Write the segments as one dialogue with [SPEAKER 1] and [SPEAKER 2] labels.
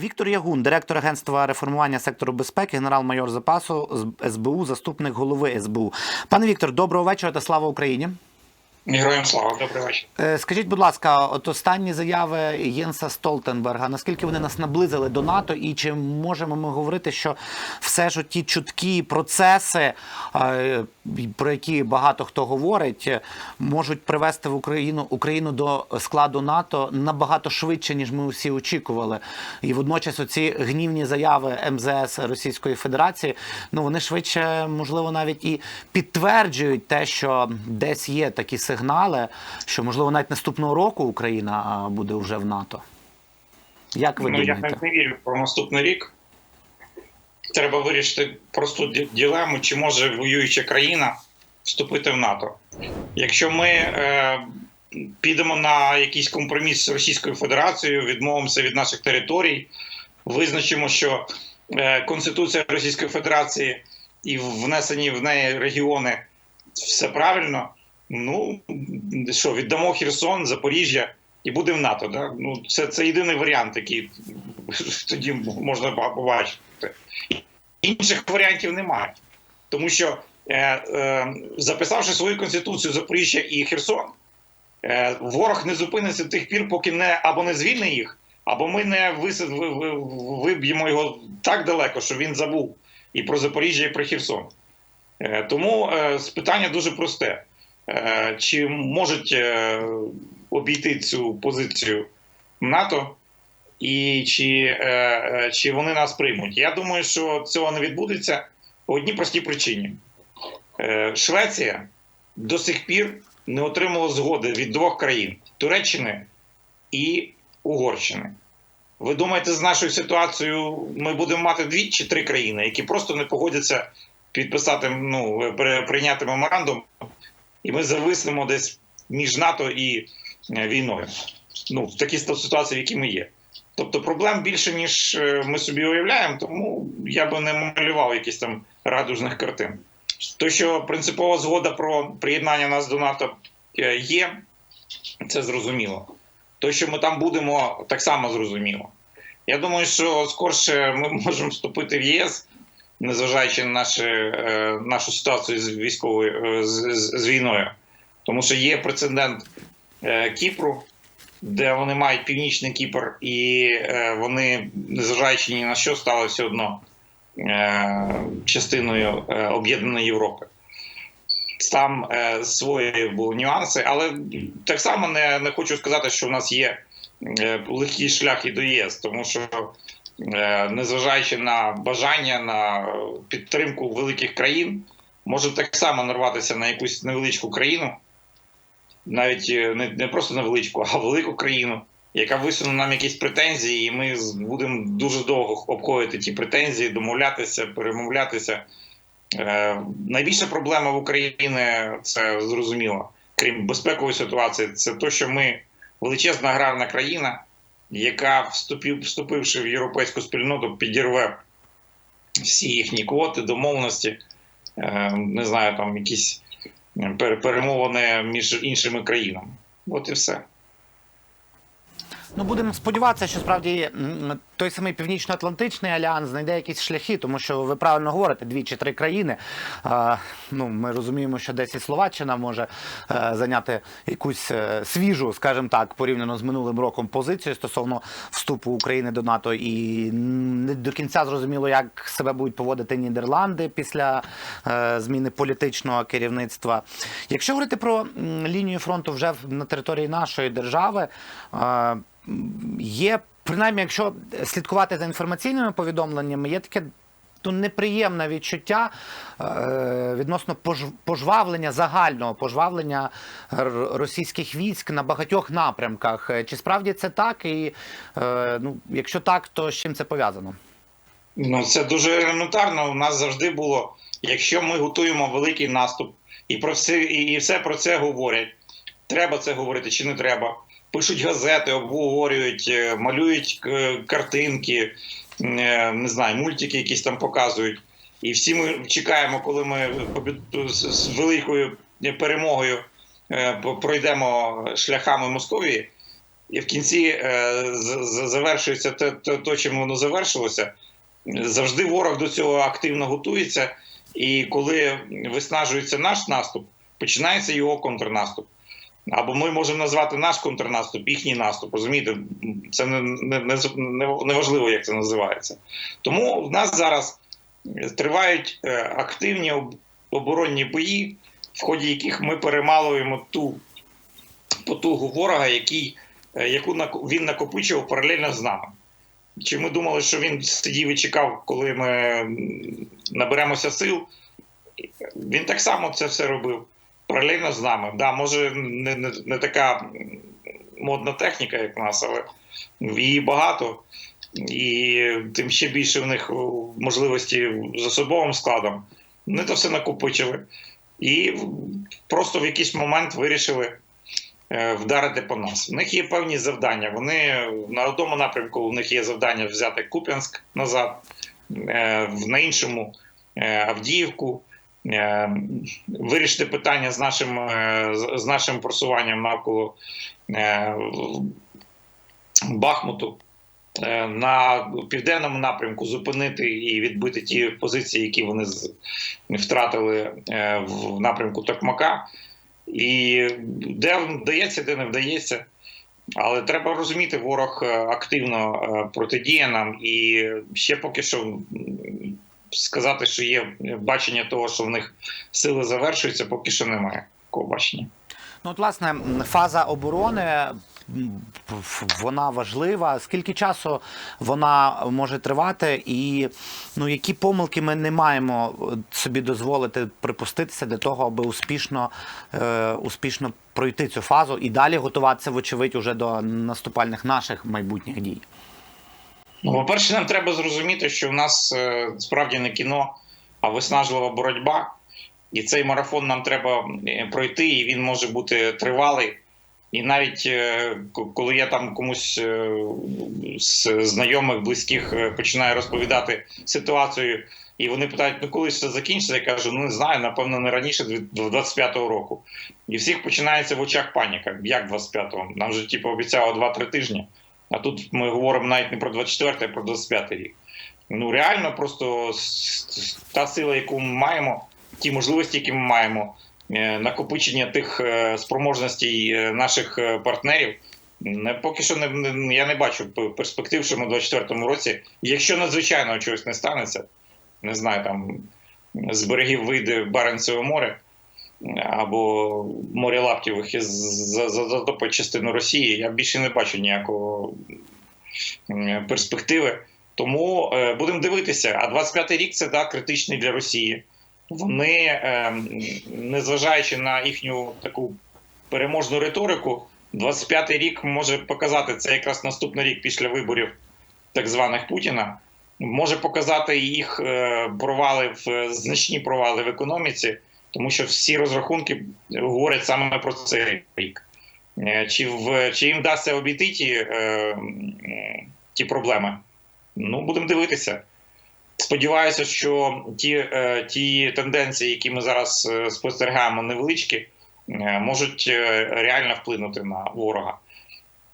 [SPEAKER 1] Віктор Ягун, директор агентства реформування сектору безпеки, генерал-майор запасу СБУ, заступник голови СБУ. Пане Віктор, доброго вечора та слава Україні.
[SPEAKER 2] Героям слава, добрий вечір.
[SPEAKER 1] Е, Скажіть, будь ласка, от останні заяви Єнса Столтенберга, наскільки вони нас наблизили до НАТО, і чи можемо ми говорити, що все ж ті чуткі процеси, е, про які багато хто говорить, можуть привести в Україну Україну до складу НАТО набагато швидше, ніж ми усі очікували. І водночас оці гнівні заяви МЗС Російської Федерації, ну вони швидше, можливо, навіть і підтверджують те, що десь є такі сигнали, що можливо навіть наступного року Україна буде вже в НАТО. Як ви
[SPEAKER 2] ну я
[SPEAKER 1] думаєте?
[SPEAKER 2] навіть не вірю про наступний рік. Треба вирішити просту ділему, чи може воююча країна вступити в НАТО. Якщо ми е, підемо на якийсь компроміс з Російською Федерацією, відмовимося від наших територій, визначимо, що е, Конституція Російської Федерації і внесені в неї регіони все правильно. Ну що, віддамо Херсон, Запоріжжя і буде в НАТО. Да? Ну, це, це єдиний варіант, який тоді можна побачити. Інших варіантів немає. Тому що, е, е, записавши свою конституцію Запоріжжя і Херсон, е, ворог не зупиниться тих пір, поки не або не звільне їх, або ми не висад, ви- ви- виб'ємо його так далеко, що він забув і про Запоріжжя, і про Херсон. Е, тому е, питання дуже просте: чи можуть е, обійти цю позицію НАТО? і чи, е, е, чи вони нас приймуть. Я думаю, що цього не відбудеться по одній простій причині. Е, Швеція до сих пір не отримала згоди від двох країн Туреччини і Угорщини. Ви думаєте, з нашою ситуацією ми будемо мати дві чи три країни, які просто не погодяться підписати, ну, прийняти меморандум, і ми зависнемо десь між НАТО і е, війною. Ну, в такій ситуації, в якій ми є. Тобто проблем більше, ніж е, ми собі уявляємо, тому я би не малював якісь там радужних картин. То, що принципова згода про приєднання нас до НАТО е, є, це зрозуміло. То, що ми там будемо, так само зрозуміло. Я думаю, що скорше ми можемо вступити в ЄС, незважаючи на наші, е, нашу ситуацію з військовою е, з, з, війною. Тому що є прецедент е, Кіпру, де вони мають північний Кіпр, і вони, незважаючи ні на що, стали все одно частиною об'єднаної Європи. Там е, свої були нюанси, але так само не, не хочу сказати, що в нас є е, легкий шлях і до ЄС, тому що, незважаючи на бажання на підтримку великих країн, може так само нарватися на якусь невеличку країну, навіть е, не, не просто невеличку, а велику країну, яка висуне нам якісь претензії, і ми будемо дуже довго обходити ті претензії, домовлятися, перемовлятися. Е, найбільша проблема в Україні це зрозуміло, крім безпекової ситуації, це те, що ми величезна аграрна країна, яка, вступив, вступивши в європейську спільноту, підірве всі їхні квоти, домовленості, е, не знаю, там якісь перемовини між іншими країнами. От і все.
[SPEAKER 1] Ну, будемо сподіватися, що справді той самий Північно-Атлантичний альянс знайде якісь шляхи, тому що ви правильно говорите, дві чи три країни. А, ну, ми розуміємо, що десь і Словаччина може е, зайняти якусь е, свіжу, скажімо так, порівняно з минулим роком позицію стосовно вступу України до НАТО. І не до кінця зрозуміло, як себе будуть поводити Нідерланди після е, зміни політичного керівництва. Якщо говорити про лінію фронту вже на території нашої держави. е, є, принаймні, якщо слідкувати за інформаційними повідомленнями, є таке ну, неприємне відчуття е, відносно пож- пожвавлення загального пожвавлення російських військ на багатьох напрямках. Чи справді це так? І е, ну, якщо так, то з чим це пов'язано?
[SPEAKER 2] Ну, це дуже елементарно. У нас завжди було. Якщо ми готуємо великий наступ, і про все, і все про це говорять. Треба це говорити чи не треба. Пишуть газети, обговорюють, е, малюють е, картинки, е, не знаю, мультики якісь там показують. І всі ми чекаємо, коли ми з великою перемогою пройдемо шляхами Московії. і в кінці завершується те, те, чим воно завершилося. Завжди ворог до цього активно готується, і коли виснажується наш наступ, починається його контрнаступ. Або ми можемо назвати наш контрнаступ, їхній наступ. Розумієте, це не, не, не, не важливо, як це називається. Тому в нас зараз тривають е, активні оборонні бої, в ході яких ми перемалуємо ту потугу ворога, який, е, яку він накопичував паралельно з нами. Чи ми думали, що він сидів і чекав, коли ми наберемося сил? Він так само це все робив паралельно з нами. Да, може, не, не, не така модна техніка, як в нас, але її багато. І тим ще більше в них можливості з особовим складом. Вони це все накопичили. І просто в якийсь момент вирішили е, вдарити по нас. В них є певні завдання. Вони на одному напрямку у них є завдання взяти Куп'янськ назад, е, на іншому е, Авдіївку. Е, Вирішити питання з нашим, е, з- нашим просуванням навколо е, Бахмуту. На південному напрямку зупинити і відбити ті позиції, які вони втратили в напрямку Токмака. І де вдається, де не вдається. Але треба розуміти, ворог активно протидіє нам, і ще поки що сказати, що є бачення того, що в них сили завершуються, поки що немає такого бачення.
[SPEAKER 1] Ну, от, власне, фаза оборони вона важлива. Скільки часу вона може тривати, і ну, які помилки ми не маємо собі дозволити припуститися для того, аби успішно, е, успішно пройти цю фазу і далі готуватися, вочевидь, уже до наступальних наших майбутніх дій.
[SPEAKER 2] Ну, по-перше, нам треба зрозуміти, що в нас е, справді не кіно, а виснажлива боротьба. І цей марафон нам треба е, пройти, і він може бути тривалий. І навіть е, коли я там комусь з знайомих, близьких починаю розповідати ситуацію, і вони питають, ну коли ж це закінчиться, я кажу, ну не знаю, напевно, не раніше 25-го року. І всіх починається в очах паніка. Як 25-го? Нам же типу обіцяло 2-3 тижні. А тут ми говоримо навіть не про 24, а про 25 рік. Ну реально, просто та сила, яку ми маємо, ті можливості, які ми маємо, е, накопичення тих е, спроможностей е, наших партнерів. Не поки що не, я не бачу перспектив, що ми в 24-му році, якщо надзвичайно чогось не станеться, не знаю, там з берегів вийде Баренцеве море або море Лаптєвих і за- за- затопить частину Росії, я більше не бачу ніякого перспективи. Тому е, будемо дивитися. А 25-й рік це да, критичний для Росії. Вони, е, незважаючи на їхню таку переможну риторику, 25-й рік може показати це якраз наступний рік після виборів так званих Путіна. Може показати їх е, провали в значні провали в економіці, тому що всі розрахунки говорять саме про цей рік. Е, Чи, в, чи їм вдасться обійти ті, е, ті проблеми? Ну, будемо дивитися. Сподіваюся, що ті, е, ті тенденції, які ми зараз спостерігаємо, невеличкі, можуть реально вплинути на ворога.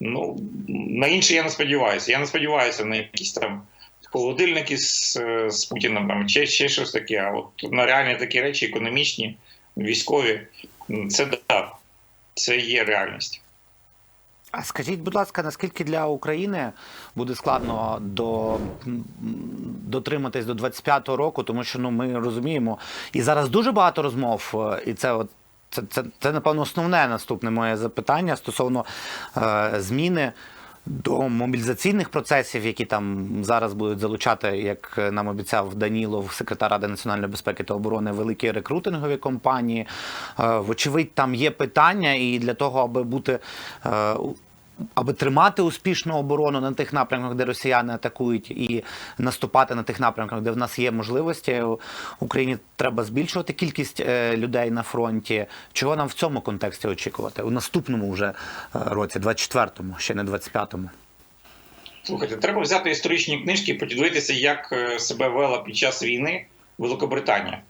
[SPEAKER 2] Ну, на інше я не сподіваюся. Я не сподіваюся на якісь там холодильники з, е, з Путіним, там, чи ще щось таке. А от на реальні такі речі, економічні, військові, це так, це є реальність.
[SPEAKER 1] А скажіть, будь ласка, наскільки для України буде складно до, дотриматись до 25-го року, тому що ну ми розуміємо, і зараз дуже багато розмов, е, і це от. Це, це, це, напевно, основне наступне моє запитання стосовно е, зміни до мобілізаційних процесів, які там зараз будуть залучати, як нам обіцяв Данілов, секретар Ради національної безпеки та оборони, великі рекрутингові компанії. Е, вочевидь, там є питання, і для того, аби бути. Аби тримати успішну оборону на тих напрямках, де росіяни атакують, і наступати на тих напрямках, де в нас є можливості, Україні треба збільшувати кількість е, людей на фронті. Чого нам в цьому контексті очікувати? У наступному вже е, році, 24-му, ще не 25-му.
[SPEAKER 2] Слухайте, треба взяти історичні книжки і подивитися, як е, себе вела під час війни Великобританія.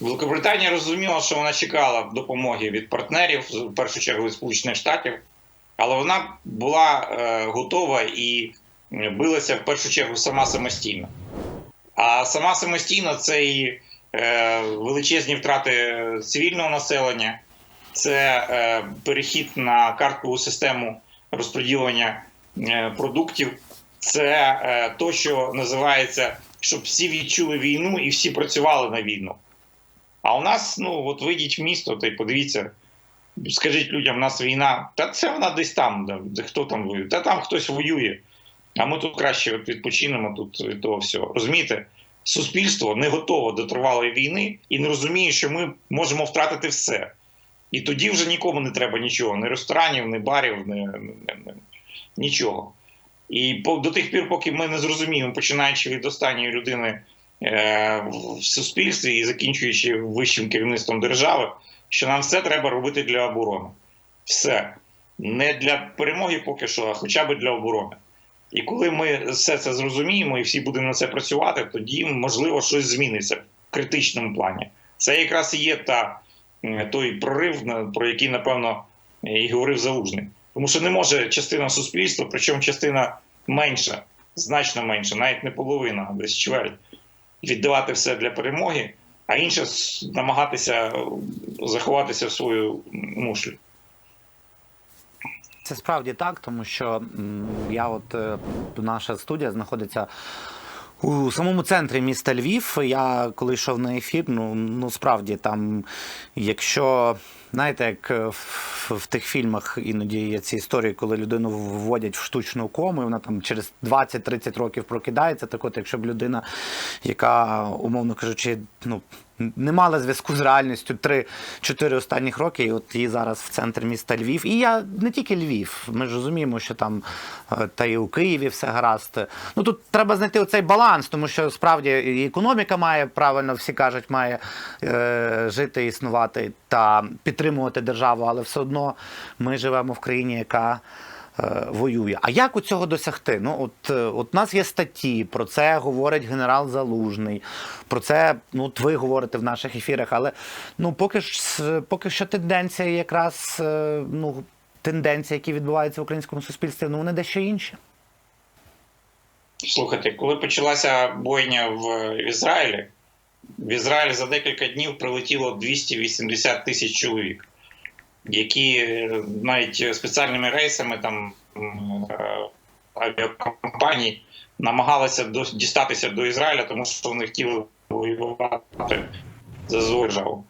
[SPEAKER 2] Великобританія розуміла, що вона чекала допомоги від партнерів, в першу чергу від Сполучених Штатів, але вона була е, готова і билася в першу чергу сама самостійно. А сама самостійно це і е, величезні втрати цивільного населення, це е, перехід на карткову систему розподілення е, продуктів, це е, то, що називається, щоб всі відчули війну і всі працювали на війну. А у нас, ну от вийдіть в місто та й подивіться, скажіть людям, у нас війна, та це вона десь там, де, хто там воює, та там хтось воює. А ми тут краще відпочинемо тут від того всього. Розумієте, суспільство не готове до тривалої війни і не розуміє, що ми можемо втратити все. І тоді вже нікому не треба нічого: ні ресторанів, ні барів, ні, нічого. І по, до тих пір, поки ми не зрозуміємо, починаючи від останньої людини е, в суспільстві і закінчуючи вищим керівництвом держави, що нам все треба робити для оборони. Все. Не для перемоги поки що, а хоча б для оборони. І коли ми все це зрозуміємо і всі будемо на це працювати, тоді можливо щось зміниться в критичному плані. Це якраз і є та, той прорив, про який, напевно, і говорив Залужний. Тому що не може частина суспільства, причому частина менша, значно менша, навіть не половина, а десь чверть, віддавати все для перемоги, а інше намагатися заховатися в свою мушлю.
[SPEAKER 1] Це справді так, тому що я от е, наша студія знаходиться. У самому центрі міста Львів я коли йшов на ефір, ну, ну справді там, якщо знаєте, як е, в, в тих фільмах іноді є ці історії, коли людину вводять в штучну кому, і вона там через 20-30 років прокидається. Так от, якщо б людина, яка, умовно кажучи, ну. Не мала зв'язку з реальністю 3-4 останніх роки, і от її зараз в центрі міста Львів. І я не тільки Львів. Ми ж розуміємо, що там е, та і у Києві все гаразд. Ну тут треба знайти оцей баланс, тому що справді і економіка має правильно, всі кажуть, має е, жити, існувати та підтримувати державу, але все одно ми живемо в країні, яка воює. А як у цього досягти? Ну, от, е, от у нас є статті, про це говорить генерал Залужний, про це ну, от ви говорите в наших ефірах, але ну, поки, ж, поки що тенденція якраз е, ну, тенденції, які відбуваються в українському суспільстві, ну вони дещо інші.
[SPEAKER 2] Слухайте, коли почалася бойня в Ізраїлі, в Ізраїль за декілька днів прилетіло 280 тисяч чоловік, які е, навіть спеціальними рейсами там е, авіакомпаній намагалися дістатися до Ізраїля, тому що вони хотіли воювати за свою державу.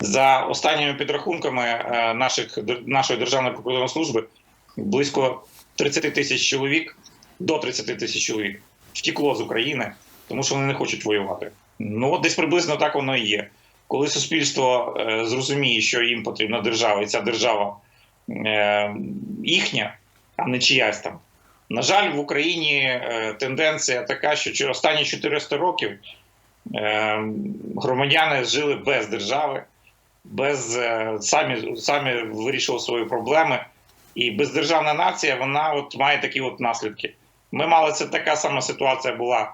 [SPEAKER 2] За останніми підрахунками е, наших, нашої Державної прикордонної служби близько 30 тисяч чоловік до 30 тисяч чоловік втекло з України, тому що вони не хочуть воювати. Ну десь приблизно так воно і є. Коли суспільство е, зрозуміє, що їм потрібна держава, і ця держава е, їхня, а не чиясь там. На жаль, в Україні е, тенденція така, що останні 400 років громадяни жили без держави, без самі, самі вирішували свої проблеми. І бездержавна нація вона от має такі от наслідки. Ми мали це така сама ситуація була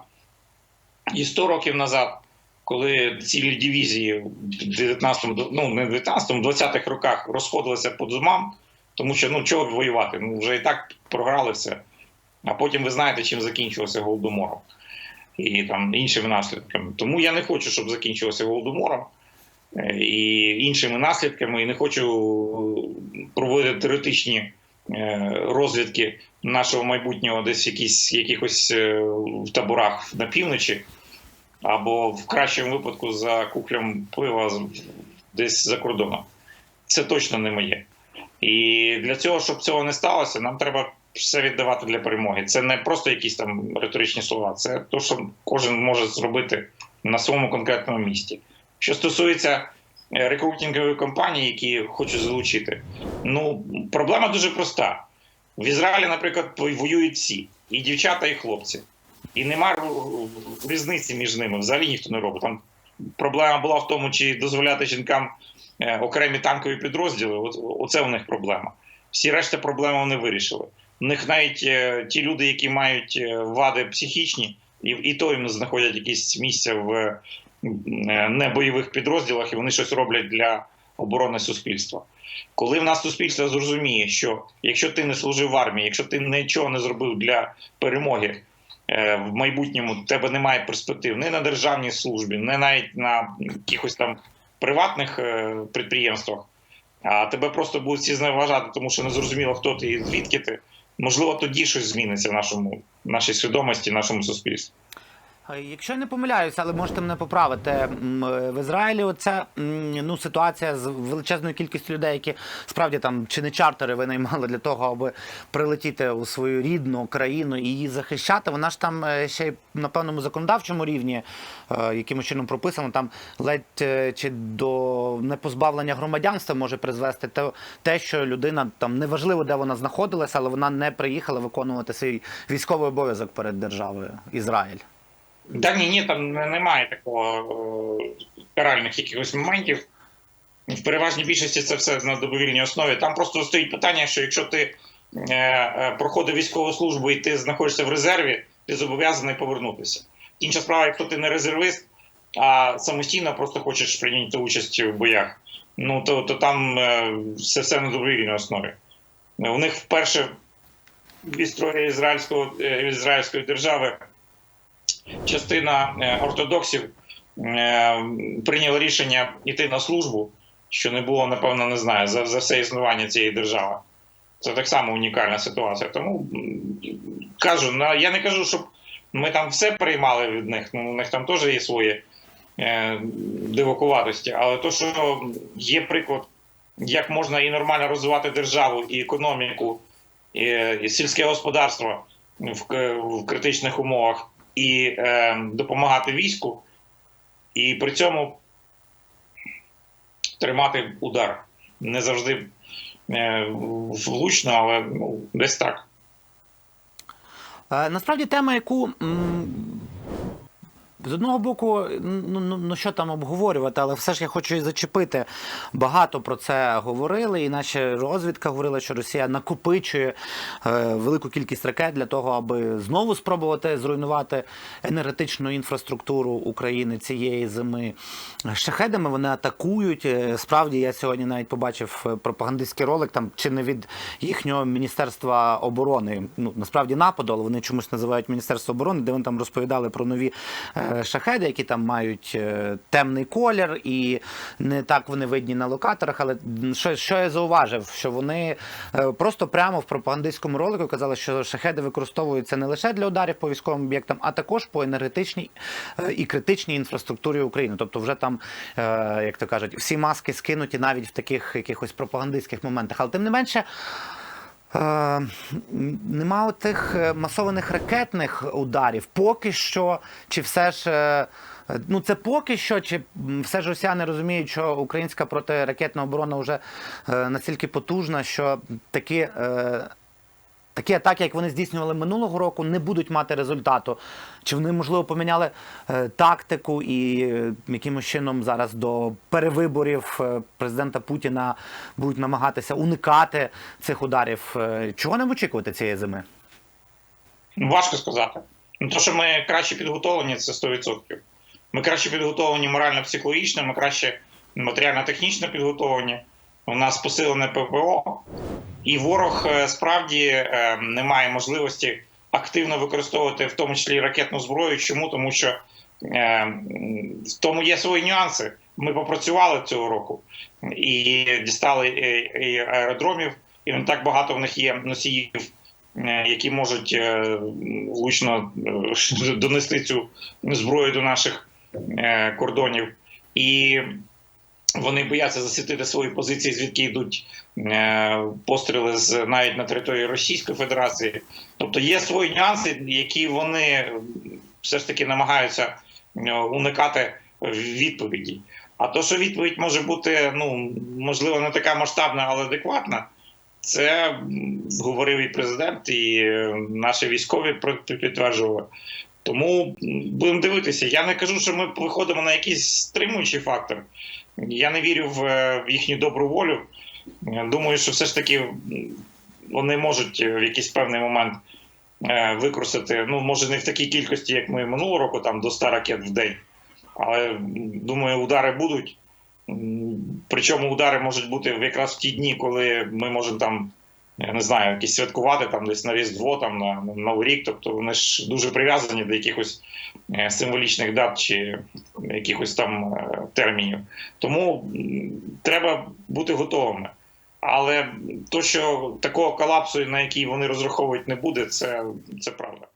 [SPEAKER 2] і 100 років назад, коли цілі дивізії в 19-му, ну не в 19-му, 20-х роках розходилися по домам, тому що ну чого воювати? Ну вже і так програли все. А потім ви знаєте, чим закінчилося голодомором і там іншими наслідками. Тому я не хочу, щоб закінчилося голодомором е, і іншими наслідками, і не хочу проводити теоретичні е, розвідки нашого майбутнього десь якісь, якихось е, в таборах на півночі, або в кращому випадку за кухлем пива десь за кордоном. Це точно не моє. І для цього, щоб цього не сталося, нам треба все віддавати для перемоги. Це не просто якісь там риторичні слова, це те, що кожен може зробити на своєму конкретному місці. Що стосується е, рекрутингової компанії, які хочуть залучити, ну проблема дуже проста. В Ізраїлі, наприклад, воюють всі, і дівчата, і хлопці. І нема різниці між ними. Взагалі ніхто не робить. Там проблема була в тому, чи дозволяти жінкам е, окремі танкові підрозділи. Оце у них проблема. Всі решта проблеми вони вирішили. У них навіть е, ті люди, які мають е, вади психічні, і, і то їм знаходять якісь місця в небойових підрозділах, і вони щось роблять для оборонне суспільство. Коли в нас суспільство зрозуміє, що якщо ти не служив в армії, якщо ти нічого не зробив для перемоги в майбутньому, в тебе немає перспектив ні на державній службі, ні навіть на якихось там приватних е, підприємствах, а тебе просто будуть всі зневажати, тому що не зрозуміло, хто ти і звідки ти. Можливо, тоді щось зміниться в нашому нашій свідомості, в нашому суспільстві.
[SPEAKER 1] Якщо я не помиляюся, але можете мене поправити. В Ізраїлі оця ну, ситуація з величезною кількістю людей, які справді там чи не чартери винаймали для того, аби прилетіти у свою рідну країну і її захищати. Вона ж там е, ще й на певному законодавчому рівні, е, якимось чином прописано, там ледь е, чи до непозбавлення громадянства може призвести те, те, що людина там неважливо, де вона знаходилася, але вона не приїхала виконувати свій військовий обов'язок перед державою Ізраїль.
[SPEAKER 2] Да ні, ні, там немає такого е, каральних якихось моментів. В переважній більшості це все на добровільній основі. Там просто стоїть питання, що якщо ти е, е, проходив військову службу і ти знаходишся в резерві, ти зобов'язаний повернутися. Інша справа, якщо ти не резервист, а самостійно просто хочеш прийняти участь в боях, ну то, то там е, все, все на добровільній основі. У них вперше в історії е, ізраїльської держави частина е, ортодоксів е, прийняла рішення йти на службу, що не було, напевно, не знаю, за, за все існування цієї держави. Це так само унікальна ситуація. Тому кажу, я не кажу, щоб ми там все приймали від них. Ну, у них там теж є свої е, дивакуватості. Але то, що є приклад, як можна і нормально розвивати державу, і економіку, і, і сільське господарство в, в критичних умовах, і е, допомагати війську, і при цьому тримати удар. Не завжди е, влучно, але ну, десь так.
[SPEAKER 1] Е, Насправді тема, яку з одного боку, ну, ну, ну що там обговорювати, але все ж я хочу і зачепити. Багато про це говорили, і наша розвідка говорила, що Росія накопичує е, велику кількість ракет для того, аби знову спробувати зруйнувати енергетичну інфраструктуру України цієї зими. Шахедами вони атакують. Е, Справді, я сьогодні навіть побачив е, пропагандистський ролик, там чи не від їхнього міністерства оборони. Ну насправді нападу, але вони чомусь називають Міністерство оборони, де вони там розповідали про нові е, шахеди, які там мають е, темний колір, і не так вони видні на локаторах. Але що, що я зауважив, що вони е, просто прямо в пропагандистському ролику казали, що шахеди використовуються не лише для ударів по військовим об'єктам, а також по енергетичній е, і критичній інфраструктурі України. Тобто, вже там, як то кажуть, всі маски скинуті навіть в таких якихось пропагандистських моментах. Але тим не менше. Е, Нема тих е, масованих ракетних ударів. Поки що, чи все ж. е, Ну, це поки що, чи все ж росіяни розуміють, що українська протиракетна оборона вже настільки потужна, що такі, такі атаки, як вони здійснювали минулого року, не будуть мати результату. Чи вони, можливо, поміняли е, тактику і е, якимось чином зараз до перевиборів е, президента Путіна будуть намагатися уникати цих ударів? Чого нам очікувати цієї зими?
[SPEAKER 2] Важко сказати. Ну, то, що ми краще підготовлені, це 100%. Ми краще підготовлені морально-психологічно, ми краще матеріально-технічно підготовлені. У нас посилене ППО, і ворог е, справді е, не має можливості активно використовувати в тому числі ракетну зброю. Чому? Тому що е, в тому є свої нюанси. Ми попрацювали цього року і дістали і, аеродромів, і не так багато в них є носіїв які можуть влучно донести цю зброю до наших кордонів, і вони бояться засвітити свої позиції, звідки йдуть е, постріли з навіть на території Російської Федерації. Тобто є свої нюанси, які вони все ж таки намагаються е, уникати відповіді. А то, що відповідь може бути, ну можливо, не така масштабна, але адекватна. Це говорив і президент, і е, наші військові підтверджували. Тому будемо дивитися. Я не кажу, що ми виходимо на якийсь стримуючий фактор. Я не вірю в, е, їхню добру волю. Думаю, що все ж таки вони можуть е, в якийсь певний момент е, використати, ну, може, не в такій кількості, як ми минулого року, там до 100 ракет в день. Але думаю, удари будуть. Причому удари можуть бути якраз в ті дні, коли ми можемо там, я не знаю, якісь святкувати там десь на Різдво, там на, Новий рік. Тобто вони ж дуже прив'язані до якихось е, символічних дат чи якихось там е, термінів. Тому треба бути готовими. Але то, що такого колапсу, на який вони розраховують, не буде, це, це правда.